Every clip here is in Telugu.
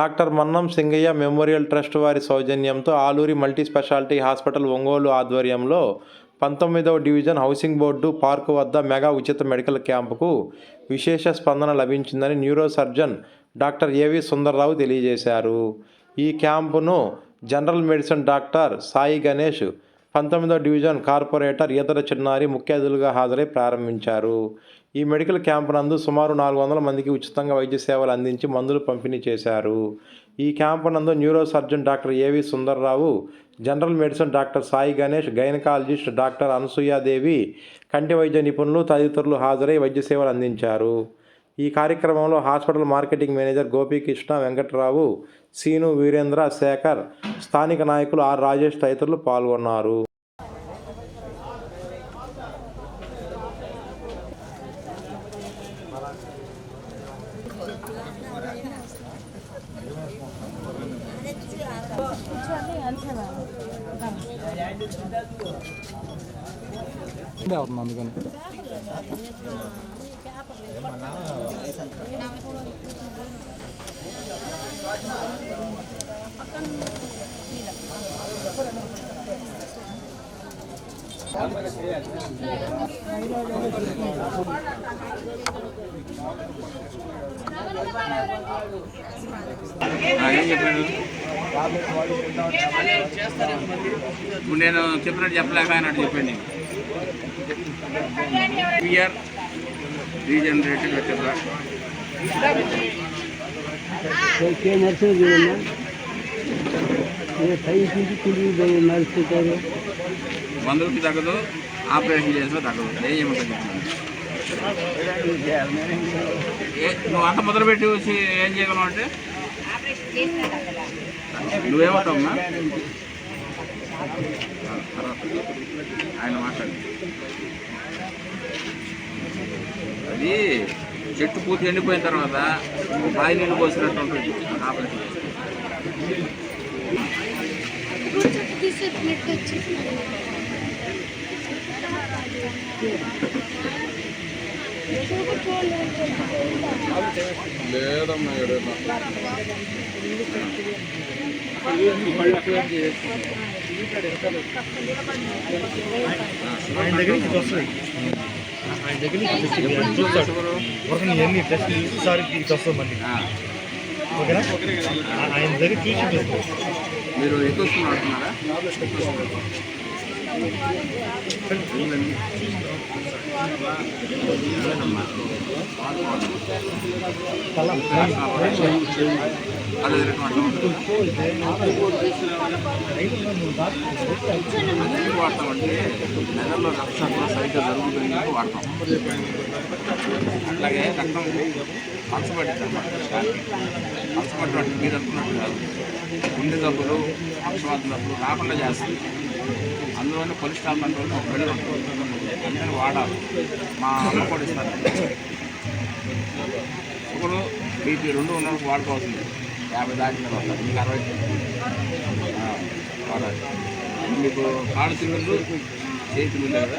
డాక్టర్ మన్నం సింగయ్య మెమోరియల్ ట్రస్ట్ వారి సౌజన్యంతో Aluri multi speciality hospital Ongole ఆధ్వర్యంలో పంతొమ్మిదవ డివిజన్ హౌసింగ్ బోర్డు పార్కు వద్ద మెగా ఉచిత మెడికల్ క్యాంపుకు విశేష స్పందన లభించిందని neuro surgeon doctor A V Sundar Rao తెలియజేశారు. ఈ క్యాంపును general medicine doctor Sai Ganesh పంతొమ్మిదవ డివిజన్ కార్పొరేటర్ ఈతర చిన్నారి ముఖ్య అతిథులుగా హాజరై ప్రారంభించారు. ఈ మెడికల్ క్యాంపు నందు సుమారు నాలుగు వందల మందికి ఉచితంగా వైద్య సేవలు అందించి మందులు పంపిణీ చేశారు. ఈ క్యాంపు నందు neuro surgeon doctor A V Sundarrao general medicine doctor Sai Ganesh gynaecologist doctor Anasuya Devi కంటి వైద్య నిపుణులు తదితరులు హాజరై వైద్య సేవలు అందించారు. ఈ కార్యక్రమంలో hospital marketing manager Gopikrishna Venkatrao Seenu Veerendra Sekhar స్థానిక నాయకులు ఆర్ రాజేష్ తదితరులు పాల్గొన్నారు. అవుతుంది అందుకని. ఏం చెప్పాడు ఇప్పుడు నేను చెప్పినట్టు చెప్పలేక ఆయన అటు చెప్పాను రీజనరేటెడ్ వచ్చేదా మందులకి తగ్గదు ఆపరేషన్ చేసినా తగ్గదు. ఏమంటుంది నువ్వు అంత మొదలుపెట్టి వచ్చి ఏం చేయగలవు అంటే? నువ్వేమంటావు ఆయన మాట్లాడి. అది చెట్టు పూర్తి ఎండిపోయిన తర్వాత బావి నీళ్ళు పోసినట్టు ఉంటుంది ఆపరేషన్ చేస్తే. ఆయన దగ్గర వస్తుంది ఆయన దగ్గర నుంచి చూస్తాడు వరకు ఇవన్నీ టెస్ట్ ఈసారి ఇటు వస్తాం మళ్ళీ ఓకేనా ఆయన దగ్గర చూసి మీరు ఎక్కువ ఆడుతున్నారా వాడతామంటే నెలల్లో రక్తం సరిగ్గా జరుగుతుంది వాడతాం అలాగే రక్తం పంచబడింది అన్నమాట పంచబడ్డ మీరు అనుకున్నట్టు కాదు గుండె జబ్బులు పక్షవాత జబ్బులు రాకుండా చేస్తుంది అందులోనే కొలెస్ట్రాల్ కంట్రోల్ ఒక ఉంటుంది అందరూ వాడాలి. మా అమ్మ కూడా ఇస్తారు. షుగరు బీపీ రెండు ఉన్నప్పుడు వాడుకోవాల్సింది. యాభై దాటిన తర్వాత మీకు అరవై. వాడాలి. మీకు కాడు తిరుగులు చేతి కదా.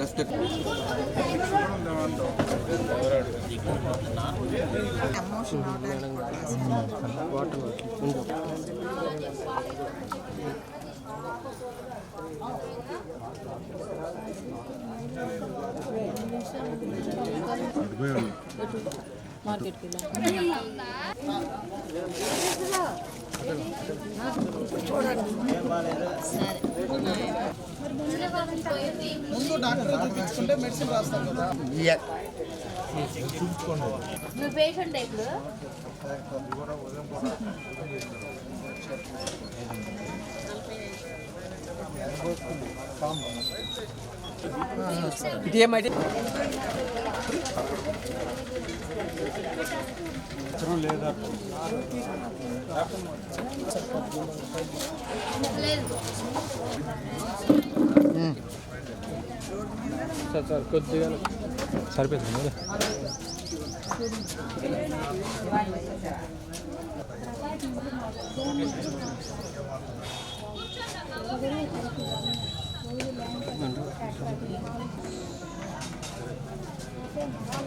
చూడాలి ఒకసారి థైరాయిడ్ ప్రొఫైల్ చూడాలి పెట్టుకోండి కంటిన్యూ చూసుకోండి లెఫ్ట్ మార్కెట్కి ముందు డాక్టర్ తెచ్చుకుంటే మెడిసిన్ రాస్తాం కదా నువ్వు పేషెంట్ ఇప్పుడు ఆ సార్ సార్ కొద్దిగా సరిపోతుంది కదా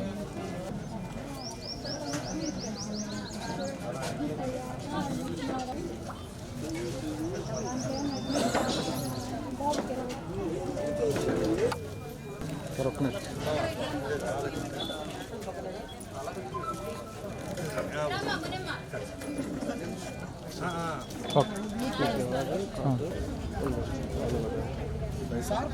సార్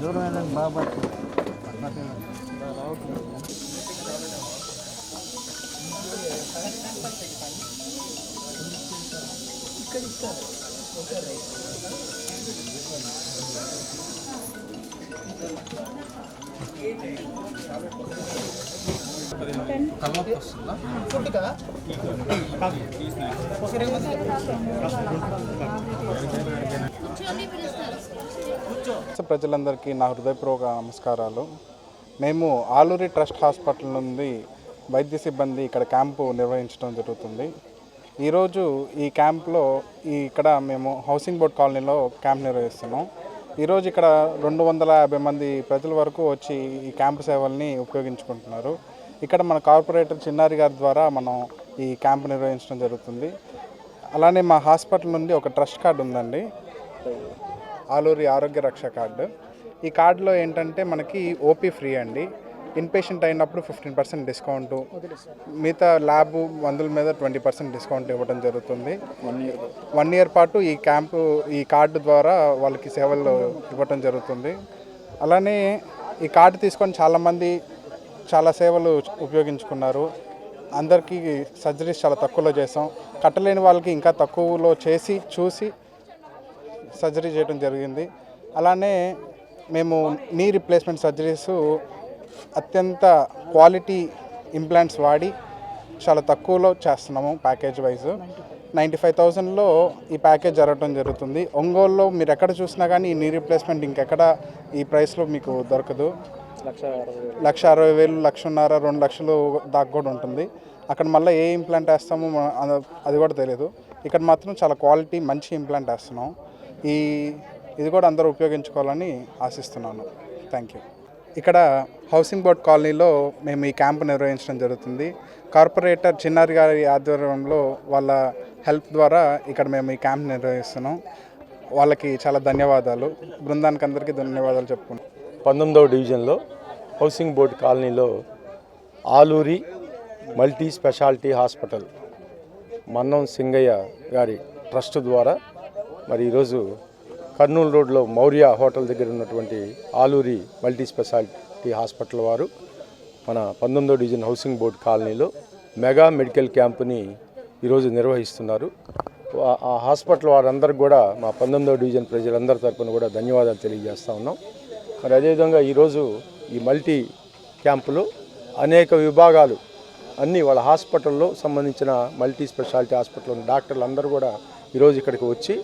దూరం వెళ్ళండి ఫుడ్గా ఒక ఇరవై మంది కూర్చొని పిలుస్తారు. ప్రజలందరికీ నా హృదయపూర్వక నమస్కారాలు. మేము ఆలూరి ట్రస్ట్ హాస్పిటల్ నుండి వైద్య సిబ్బంది ఇక్కడ క్యాంపు నిర్వహించడం జరుగుతుంది. ఈరోజు ఈ క్యాంప్లో ఈ ఇక్కడ మేము హౌసింగ్ బోర్డ్ కాలనీలో క్యాంప్ నిర్వహిస్తున్నాం. ఈరోజు ఇక్కడ రెండు వందల యాభై మంది ప్రజల వరకు వచ్చి ఈ క్యాంపు సేవల్ని ఉపయోగించుకుంటున్నారు. ఇక్కడ మన కార్పొరేటర్ చిన్నారి గారి ద్వారా మనం ఈ క్యాంప్ నిర్వహించడం జరుగుతుంది. అలానే మా హాస్పిటల్ నుండి ఒక ట్రస్ట్ కార్డు ఉందండి. ఆలూరి ఆరోగ్య రక్ష కార్డు. ఈ కార్డులో ఏంటంటే మనకి ఓపీ ఫ్రీ అండి. ఇన్పేషెంట్ అయినప్పుడు ఫిఫ్టీన్ పర్సెంట్ డిస్కౌంట్. మిగతా ల్యాబ్ మందుల మీద ట్వంటీ పర్సెంట్ డిస్కౌంట్ ఇవ్వడం జరుగుతుంది. వన్ ఇయర్ పాటు. ఈ క్యాంపు ఈ కార్డు ద్వారా వాళ్ళకి సేవలు ఇవ్వడం జరుగుతుంది. అలానే ఈ కార్డు తీసుకొని చాలామంది చాలా సేవలు ఉపయోగించుకున్నారు. అందరికీ సర్జరీస్ చాలా తక్కువలో చేసాం. కట్టలేని వాళ్ళకి ఇంకా తక్కువలో చేసి చూసి సర్జరీ చేయడం జరిగింది. అలానే మేము నీ రిప్లేస్మెంట్ సర్జరీస్ అత్యంత క్వాలిటీ ఇంప్లాంట్స్ వాడి చాలా తక్కువలో చేస్తున్నాము ప్యాకేజ్ వైజ్ నైంటీ ఫైవ్ థౌజండ్లో ఈ ప్యాకేజ్ జరగడం జరుగుతుంది. ఒంగోలులో మీరు ఎక్కడ చూసినా కానీ ఈ నీ రిప్లేస్మెంట్ ఇంకెక్కడ ఈ ప్రైస్లో మీకు దొరకదు. లక్ష అరవై వేలు లక్షన్నర రెండు లక్షలు దాకా కూడా ఉంటుంది. అక్కడ మళ్ళీ ఏ ఇంప్లాంట్ వేస్తామో అది కూడా తెలియదు. ఇక్కడ మాత్రం చాలా క్వాలిటీ మంచి ఇంప్లాంట్ వేస్తున్నాం. ఈ ఇది కూడా అందరూ ఉపయోగించుకోవాలని ఆశిస్తున్నాను. థ్యాంక్ యూ ఇక్కడ హౌసింగ్ బోర్డ్ కాలనీలో మేము ఈ క్యాంప్ నిర్వహించడం జరుగుతుంది. కార్పొరేటర్ చిన్నారి గారి ఆధ్వర్యంలో వాళ్ళ హెల్ప్ ద్వారా ఇక్కడ మేము ఈ క్యాంప్ నిర్వహిస్తున్నాం. వాళ్ళకి చాలా ధన్యవాదాలు. బృందానికి అందరికీ ధన్యవాదాలు చెప్పుకుంటాం పంతొమ్మిదవ డివిజన్లో హౌసింగ్ బోర్డ్ కాలనీలో Aluri multi speciality hospital Mannam Singaiah garu trust ద్వారా మరి ఈరోజు కర్నూలు రోడ్లో మౌర్య హోటల్ దగ్గర ఉన్నటువంటి ఆలూరి మల్టీ స్పెషాలిటీ హాస్పిటల్ వారు మన పంతొమ్మిదో డివిజన్ హౌసింగ్ బోర్డ్ కాలనీలో మెగా మెడికల్ క్యాంపుని ఈరోజు నిర్వహిస్తున్నారు. ఆ- హాస్పిటల్ వారందరికీ కూడా మా పంతొమ్మిదో డివిజన్ ప్రజలందరి తరఫున కూడా ధన్యవాదాలు తెలియజేస్తూ ఉన్నాం. మరి అదేవిధంగా ఈరోజు ఈ మల్టీ క్యాంపులో అనేక విభాగాలు అన్ని వాళ్ళ హాస్పిటల్లో సంబంధించిన మల్టీ స్పెషాలిటీ హాస్పిటల్ ఉన్న డాక్టర్లు అందరూ కూడా ఈరోజు ఇక్కడికి వచ్చి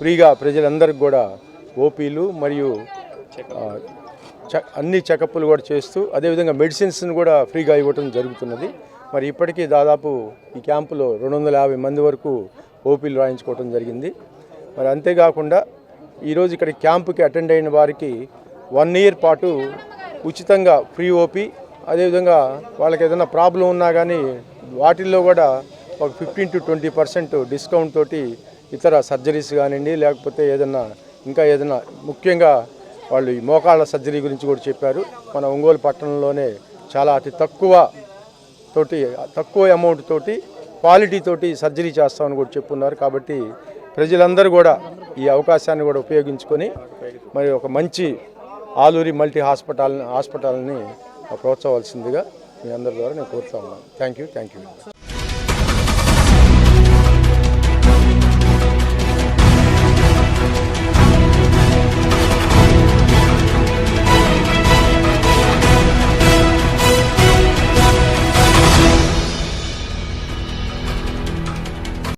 ఫ్రీగా ప్రజలందరికీ కూడా ఓపీలు మరియు అన్ని చెకప్లు కూడా చేస్తూ అదేవిధంగా మెడిసిన్స్ని కూడా ఫ్రీగా ఇవ్వటం జరుగుతున్నది. మరి ఇప్పటికీ దాదాపు ఈ క్యాంపులో రెండు వందల యాభై మంది వరకు ఓపీలు రాయించుకోవటం జరిగింది. మరి అంతేకాకుండా ఈరోజు ఇక్కడ క్యాంపుకి అటెండ్ అయిన వారికి వన్ ఇయర్ పాటు ఉచితంగా ఫ్రీ ఓపీ అదేవిధంగా వాళ్ళకి ఏదైనా ప్రాబ్లం ఉన్నా కానీ వాటిల్లో కూడా ఒక fifteen to twenty percent discount తోటి ఇతర సర్జరీస్ కానివ్వండి లేకపోతే ఏదైనా ఇంకా ఏదైనా ముఖ్యంగా వాళ్ళు ఈ మోకాళ్ళ సర్జరీ గురించి కూడా చెప్పారు. మన ఒంగోలు పట్టణంలోనే చాలా అతి తక్కువ తోటి తక్కువ అమౌంట్ తోటి క్వాలిటీ తోటి సర్జరీ చేస్తామని కూడా చెప్పున్నారు. కాబట్టి ప్రజలందరూ కూడా ఈ అవకాశాన్ని కూడా ఉపయోగించుకొని మరి ఒక మంచి ఆలూరి మల్టీ హాస్పిటల్ హాస్పిటల్ని ప్రోత్సవలసిందిగా మీ అందరి ద్వారా నేను కోరుతా ఉన్నాను. Thank you thank you